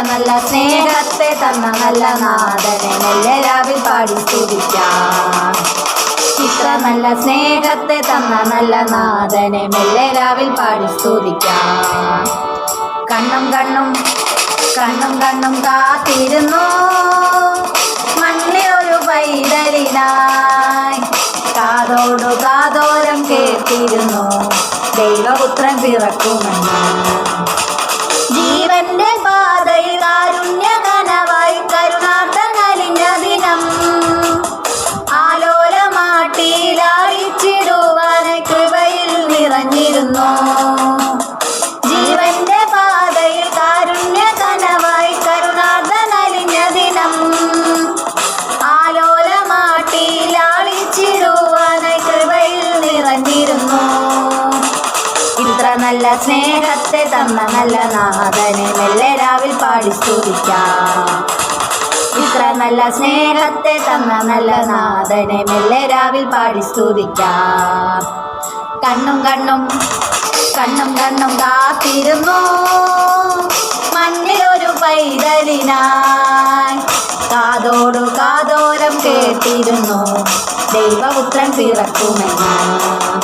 നല്ല സ്നേഹത്തെ തന്ന നല്ല നാഥനെ മെല്ലെ രാവിൽ പാടി സ്തുതിക്കാം. ഇത്ര നല്ല സ്നേഹത്തെ തന്ന നല്ല നാഥനെ മെല്ലെ രാവിൽ പാടി സ്തുതിക്കാം. കണ്ണും കണ്ണും കണ്ണും കണ്ണും കാത്തിരുന്നു. മണ്ണിലൊരു പൈതലിനായി കാതോടു കാതോരം കേട്ടിരുന്നു. ദൈവപുത്രൻ പിറക്കുമെന്ന്. നല്ല സ്നേഹത്തെ തന്ന നല്ല നാഥനെ മെല്ലെ രാവിൽ പാടി സ്തുതിക്കാം. ഇത്ര നല്ല സ്നേഹത്തെ തന്ന നല്ല നാഥനെ മെല്ലെ രാവിൽ പാടി സ്തുതിക്കാം. കണ്ണും കണ്ണും കണ്ണും കണ്ണും കാത്തിരുന്നു. മണ്ണിലൊരു പൈതലിനായി കാതോടു കാതോരം കേട്ടിരുന്നു. ദൈവപുത്രൻ പിറക്കുമെന്ന്.